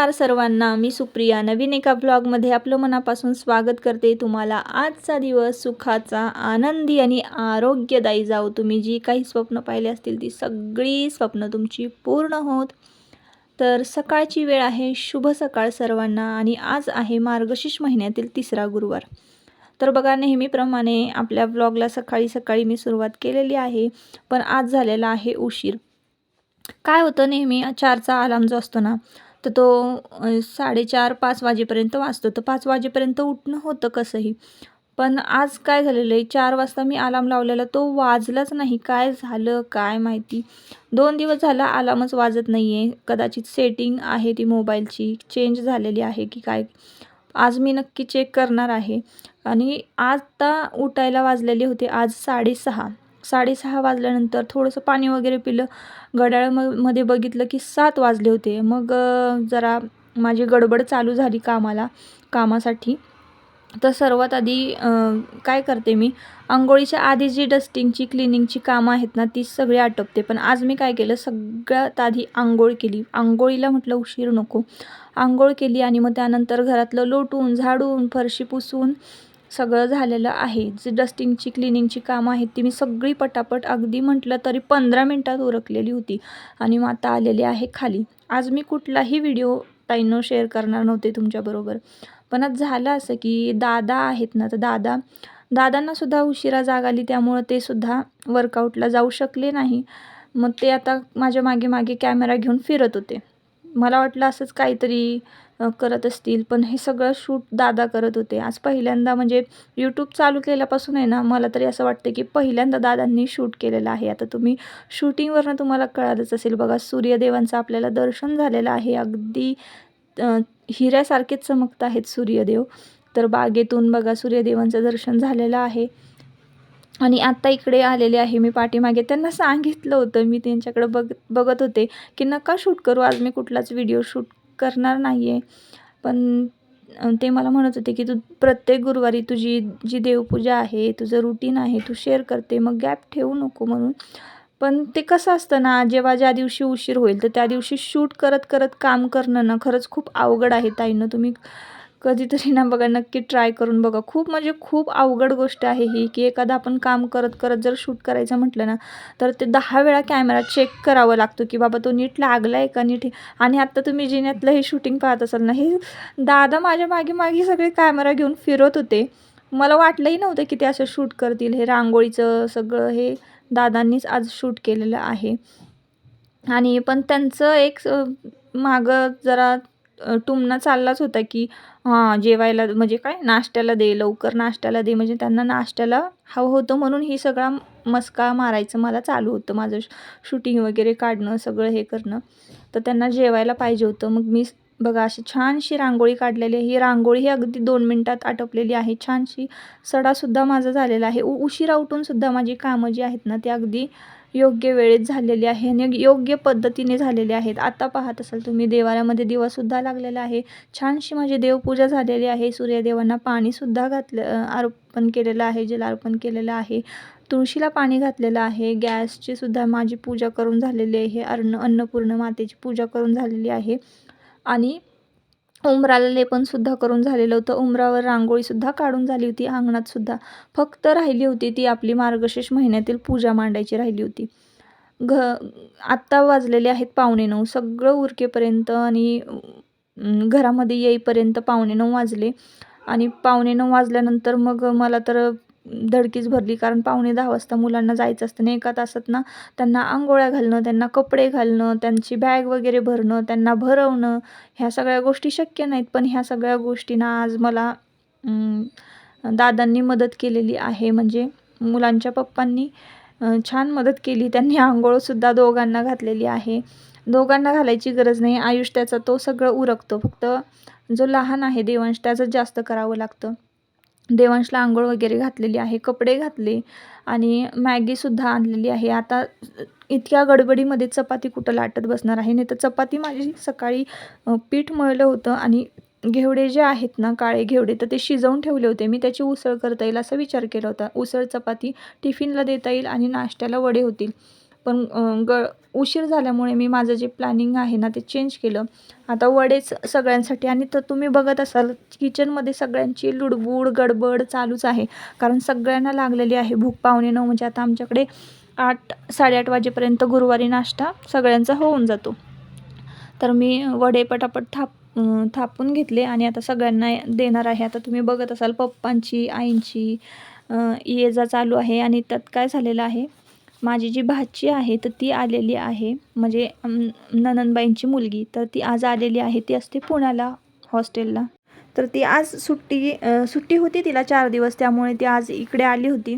नमस्कार सर्वांना. मी सुप्रिया. नवीन एका ब्लॉगमध्ये आपलं मनापासून स्वागत करते. तुम्हाला आजचा दिवस सुखाचा आनंदी आणि आरोग्यदायी जाओ तुम्ही जी काही स्वप्न पाहिले असतील ती सगळी स्वप्न तुमची पूर्ण होत. तर सकाळची वेळ आहे. शुभ सकाळ सर्वांना. आणि आज आहे मार्गशीर्ष महिन्यातील तिसरा गुरुवार. तर बघा नेहमीप्रमाणे आपल्या ब्लॉगला सकाळी सकाळी मी सुरुवात केलेली आहे. पण आज झालेला आहे उशीर. काय होतं नेहमी? चारचा अलार्म जो असतो ना तर तो साडेचार पाच वाजेपर्यंत वाजतो. तर पाच वाजेपर्यंत उठणं होतं कसंही. पण आज काय झालेलं आहे चार वाजता मी आलाम लावलेला तो वाजलाच नाही. काय झालं काय माहिती? दोन दिवस झाला आलामच वाजत नाही आहे कदाचित सेटिंग आहे ती मोबाईलची चेंज झालेली आहे की काय? आज मी नक्की चेक करणार आहे. आणि आता उठायला वाजलेले होते आज साडेसहा. साडेसहा वाजल्यानंतर थोडंसं पाणी वगैरे पिलं. घड्याळ म मध्ये बघितलं की सात वाजले होते. मग जरा माझी गडबड चालू झाली कामाला कामासाठी. तर सर्वात आधी काय करते मी? आंघोळीच्या आधी जी डस्टिंगची क्लिनिंगची कामं आहेत ना ती सगळी आटपते. पण आज मी काय केलं? सगळ्यात आधी आंघोळ केली. आंघोळीला म्हटलं उशीर नको. आंघोळ केली आणि मग त्यानंतर घरातलं लोटून झाडून फरशी पुसून सगळं झालेलं आहे. जी डस्टिंगची क्लिनिंगची कामं आहेत ती मी सगळी पटापट अगदी म्हटलं तरी पंधरा मिनटात उरकलेली होती आणि मग आता आलेली आहे खाली. आज मी कुठलाही व्हिडिओ ताईंनो शेअर करणार नव्हते तुमच्याबरोबर पण आज झालं असं की दादा आहेत ना तर दादा दादांनासुद्धा उशिरा जाग आली त्यामुळं ते सुद्धा वर्कआउटला जाऊ शकले नाही. मग ते आता माझ्या मागे मागे कॅमेरा घेऊन फिरत होते. मला वाटलं असंच काहीतरी करत असतील. पण हे सगळं शूट दादा करत होते. आज पहिल्यांदा म्हणजे यूट्यूब चालू केल्यापासून आहे ना मला तरी असं वाटतं की पहिल्यांदा दादांनी शूट केलेलं आहे. आता तुम्ही शूटिंगवरनं तुम्हाला कळालंच असेल. बघा सूर्यदेवांचं आपल्याला दर्शन झालेलं आहे. अगदी हिऱ्यासारखेच चमकत आहेत सूर्यदेव. तर बागेतून बघा सूर्यदेवांचं दर्शन झालेलं आहे. आणि आत्ता इकडे आलेले आहे. मी पाठीमागे त्यांना सांगितलं होतं. मी त्यांच्याकडे बघ बघत होते की नका शूट करू. आज मी कुठलाच व्हिडिओ शूट करणार नाही आहे पण ते मला म्हणत होते की तू प्रत्येक गुरुवारी तुझी जी देवपूजा आहे तुझं रुटीन आहे तू शेअर करते मग गॅप ठेवू नको म्हणून. पण ते कसं असतं ना जेव्हा ज्या दिवशी उशीर होईल तर त्या दिवशी शूट करत करत काम करणं ना खरंच खूप अवघड आहे ताईनं तुम्ही. कधीतरी ना बघा नक्की ट्राय करून बघा. खूप म्हणजे खूप अवघड गोष्ट आहे ही की एखादा आपण काम करत करत जर शूट करायचं म्हटलं ना तर ते दहा वेळा कॅमेरा चेक करावं लागतो की बाबा तो नीट लागला आहे का नीट आणि आत्ता तुम्ही जिन्यातलं हे शूटिंग पाहत असाल ना हे दादा माझ्या मागे मागे सगळे कॅमेरा घेऊन फिरत होते. मला वाटलंही नव्हतं की ते असं शूट करतील. हे रांगोळीचं सगळं हे दादांनीच आज शूट केलेलं आहे. आणि पण त्यांचं एक मागं जरा टुमणा चाललाच होता की हां जेवायला म्हणजे काय नाश्त्याला दे लवकर नाश्त्याला दे म्हणजे त्यांना नाश्त्याला हवं होतं म्हणून ही सगळा मस्का मारायचं मला चालू होतं. माझं शूटिंग वगैरे काढणं सगळं हे करणं. तर त्यांना जेवायला पाहिजे होतं. मग मी बघा अशी छानशी रांगोळी काढलेली आहे. ही रांगोळी ही अगदी दोन मिनटात आटपलेली आहे. छानशी सडासुद्धा माझा झालेला आहे. उ उशिरा उठूनसुद्धा माझी कामं जी आहेत ना ती अगदी योग्य वेळेत झालेली आहे आणि योग्य पद्धतीने झालेले आहेत. आता पाहत असाल तुम्ही देवाऱ्यामध्ये दिवासुद्धा लागलेला आहे. छानशी माझी देवपूजा झालेली आहे. सूर्यदेवांना पाणीसुद्धा घातलं अर्पण केलेलं आहे जल अर्पण केलेलं आहे. तुळशीला पाणी घातलेलं आहे. गॅसची सुद्धा माझी पूजा करून झालेली आहे. अन्न अन्नपूर्ण मातेची पूजा करून झालेली आहे. आणि उंबराला लेपनसुद्धा करून झालेलं होतं. उंबरावर रांगोळीसुद्धा काढून झाली होती. अंगणातसुद्धा फक्त राहिली होती ती आपली मार्गशीर्ष महिन्यातील पूजा मांडायची राहिली होती. घ आत्ता वाजलेले आहेत पावणे नऊ. सगळं उरकेपर्यंत आणि घरामध्ये येईपर्यंत पावणे नऊ वाजले. आणि पावणे नऊ वाजल्यानंतर मग मला तर धडकीच भरली. कारण पावणे दहा वाजता मुलांना जायचं असतं आणि एका तासात ना त्यांना आंघोळ्या घालणं त्यांना कपडे घालणं त्यांची बॅग वगैरे भरणं त्यांना भरवणं ह्या सगळ्या गोष्टी शक्य नाहीत. पण ह्या सगळ्या गोष्टींना आज मला दादांनी मदत केलेली आहे. म्हणजे मुलांच्या पप्पांनी छान मदत केली. त्यांनी आंघोळसुद्धा दोघांना घातलेली आहे. दोघांना घालायची गरज नाही. आयुष त्याचा तो सगळं उरकतो. फक्त जो लहान आहे देवांश त्याचं जास्त करावं लागतं. देवांशला आंघोळ वगैरे घातलेली आहे कपडे घातले आणि मॅगीसुद्धा आणलेली आहे. आता इतक्या गडबडीमध्ये चपाती कुठं लाटत बसणार आहे? नाही तर चपाती माझी सकाळी पीठ मळलं होतं आणि घेवडे जे आहेत ना काळे घेवडे तर ते शिजवून ठेवले होते. मी त्याची उसळ करता येईल असा विचार केला होता. उसळ चपाती टिफिनला देता येईल आणि नाश्त्याला वडे होतील. पण ग उशीर झाल्यामुळे मी माझं जे प्लॅनिंग आहे ना ते चेंज केलं. आता वडेच सगळ्यांसाठी आणि तर तुम्ही बघत असाल किचनमध्ये सगळ्यांची लुडबुड गडबड चालूच आहे. कारण सगळ्यांना लागलेली आहे भूक पावणे नऊ म्हणजे आता आमच्याकडे आठ साडेआठ वाजेपर्यंत गुरुवारी नाश्ता सगळ्यांचा होऊन जातो. तर मी वडे पटापट थाप थापून घेतले आणि आता सगळ्यांना देणार आहे. आता तुम्ही बघत असाल पप्पांची आईंची ये जा चालू आहे आणि त्यात काय झालेलं आहे? माझी जी भाची आहे तर ती आलेली आहे. म्हणजे ननंदबाईंची मुलगी. तर ती आज आलेली आहे. ती असते पुण्याला हॉस्टेलला. तर ती आज सुट्टी सुट्टी होती तिला चार दिवस. त्यामुळे ती आज इकडे आली होती.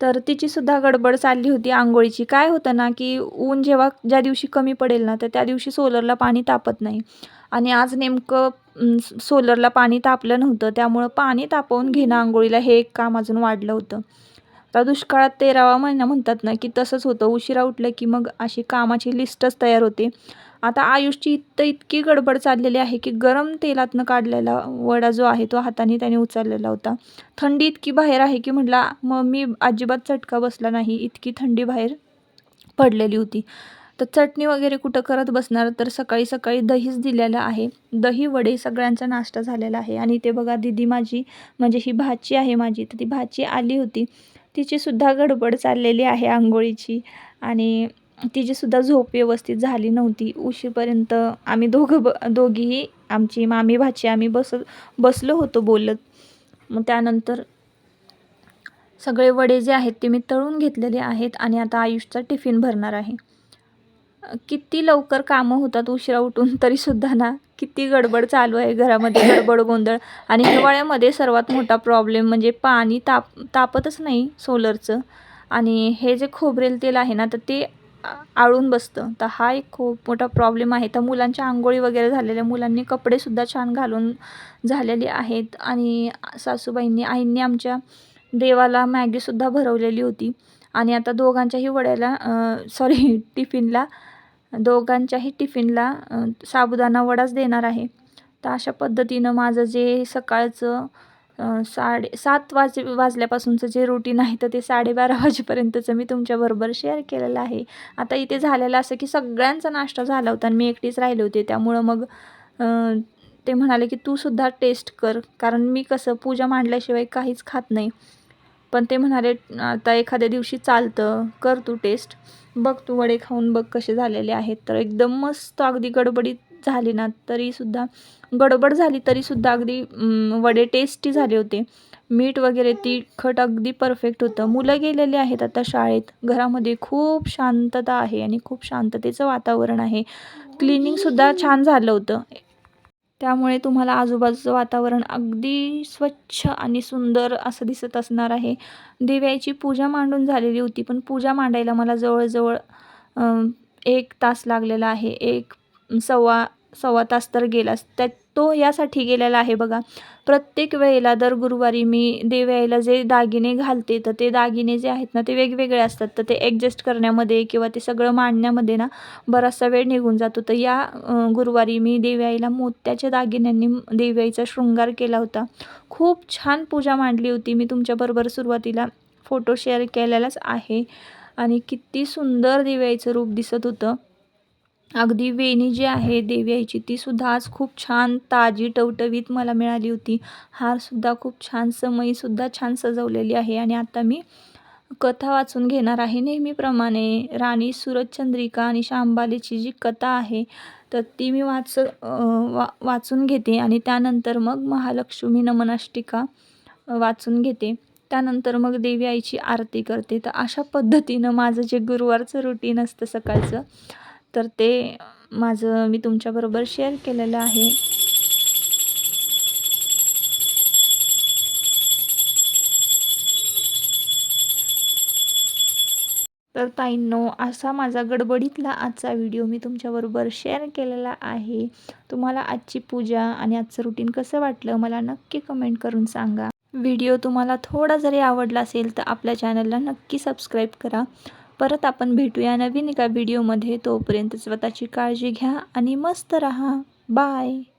तर तिचीसुद्धा गडबड चालली होती आंघोळीची. काय होतं ना की ऊन जेव्हा ज्या दिवशी कमी पडेल ना तर त्या दिवशी सोलरला पाणी तापत नाही. आणि आज नेमकं सोलरला पाणी तापलं नव्हतं. त्यामुळं पाणी तापवून घेणं आंघोळीला हे एक काम अजून वाढलं होतं. आता दुष्काळात तेरावा महिना म्हणतात ना की तसंच होतं. उशिरा उठलं की मग अशी कामाची लिस्टच तयार होते. आता आयुषची इथं इतकी गडबड चाललेली आहे की गरम तेलातनं काढलेला वडा जो आहे तो हाताने त्याने उचललेला होता. थंडी इतकी बाहेर आहे की म्हटला मग मी अजिबात चटका बसला नाही. इतकी थंडी बाहेर पडलेली होती. तर चटणी वगैरे कुठं करत बसणार? तर सकाळी सकाळी दहीच दिलेलं आहे. दही वडे सगळ्यांचा नाश्ता झालेला आहे. आणि ते बघा दिदी माझी म्हणजे ही भाची आहे माझी. तर ती भाची आली होती. तिचीसुद्धा गडबड चाललेली आहे आंघोळीची. आणि तिचीसुद्धा झोप व्यवस्थित झाली नव्हती. उशीपर्यंत आम्ही दोघं ब दोघीही आमची मामी भाची आम्ही बस बसलो होतो बोलत. मग त्यानंतर सगळे वडे जे आहेत ते मी तळून घेतलेले आहेत आणि आता आयुषचा टिफिन भरणार आहे. किती लवकर कामं होतात उशिरा उठून तरीसुद्धा ना. किती गडबड चालू आहे घरामध्ये गडबड गोंधळ. आणि हिवाळ्यामध्ये सर्वात मोठा प्रॉब्लेम म्हणजे पाणी ताप तापतच नाही सोलरचं आणि हे जे खोबरेल तेल आहे ना तर ते आळून बसतं. तर हा एक खूप मोठा प्रॉब्लेम आहे. तर मुलांच्या आंघोळी वगैरे झालेल्या मुलांनी कपडेसुद्धा छान घालून झालेले आहेत. आणि सासूबाईंनी आईंनी आमच्या देवाला मॅगीसुद्धा भरवलेली होती. आणि आता दोघांच्याही वड्याला सॉरी टिफिनला दोघांच्याही टिफिनला साबुदाणा वडाच देणार आहे. तर अशा पद्धतीनं माझं जे सकाळचं साडे सात वाज वाजल्यापासूनचं जे रुटीन आहे तर ते साडेबारा वाजेपर्यंतचं मी तुमच्याबरोबर शेअर केलेलं आहे. आता इथे झालेलं असं की सगळ्यांचा नाश्ता झाला होता आणि मी एकटीच राहिले होते. त्यामुळं मग ते म्हणाले की तू सुद्धा टेस्ट कर. कारण मी कसं पूजा मांडल्याशिवाय काहीच खात नाही. पण ते म्हणाले आता एखाद्या दिवशी चालतं. कर तू टेस्ट बघ तू वडे खाऊन बघ कसे झालेले आहेत. तर एकदम मस्त अगदी गडबडीत झाली ना तरीसुद्धा गडबड झाली तरीसुद्धा अगदी वडे टेस्टी झाले होते. मीठ वगैरे तिखट अगदी परफेक्ट होतं. मुलं गेलेली आहेत आता शाळेत. घरामध्ये खूप शांतता आहे आणि खूप शांततेचं वातावरण आहे. क्लिनिंगसुद्धा छान झालं होतं. त्यामुळे तुम्हाला आजूबाजूचं वातावरण अगदी स्वच्छ आणि सुंदर असं दिसत असणार आहे. दिव्याची पूजा मांडून झालेली होती पण पूजा मांडायला मला जवळजवळ एक तास लागलेला आहे. एक सव्वा सव्वा तास तर गेलाच. त्या तो यासाठी गेलेला आहे बघा. प्रत्येक वेळेला दर गुरुवारी मी देव्याला जे दागिने घालते तर ते दागिने जे आहेत ना ते वेगवेगळे असतात. तर ते ॲडजस्ट करण्यामध्ये किंवा ते सगळं मांडण्यामध्ये ना बराचसा वेळ निघून जातो. तर या गुरुवारी मी देव्याईला मोत्याच्या दागिन्यांनी देव्याईचा शृंगार केला होता. खूप छान पूजा मांडली होती. मी तुमच्याबरोबर सुरुवातीला फोटो शेअर केलेलाच आहे. आणि किती सुंदर देव्याईचं रूप दिसत होतं. अगदी वेणी जी आहे देवी ती सुद्धा आज खूप छान ताजी टवटवीत मला मिळाली होती. हारसुद्धा खूप छान समईसुद्धा छान सजवलेली आहे आणि आता मी कथा वाचून घेणार आहे नेहमीप्रमाणे. राणी सूरजचंद्रिका आणि शांबालीची जी कथा आहे तर ती मी वाच वा वाचून घेते आणि त्यानंतर मग महालक्ष्मी नमनाष्टिका वाचून घेते. त्यानंतर मग देवी आईची आरती करते. तर अशा पद्धतीनं माझं जे गुरुवारचं रुटीन असतं सकाळचं तर ते माझं मी तुमच्याबरोबर शेअर केलेलं आहे. तर ताईंनो असा माझा गडबडीतला आजचा व्हिडिओ मी तुमच्याबरोबर शेअर केलेला आहे. तुम्हाला आजची पूजा आणि आजचं रुटीन कसं वाटलं मला नक्की कमेंट करून सांगा. व्हिडिओ तुम्हाला थोडा जरी आवडला असेल तर आपल्या चॅनलला नक्की सबस्क्राईब करा. परत आपण भेटूया नवीन एका व्हिडिओमध्ये. तोपर्यंत स्वतःची काळजी घ्या आणि मस्त रहा. बाय.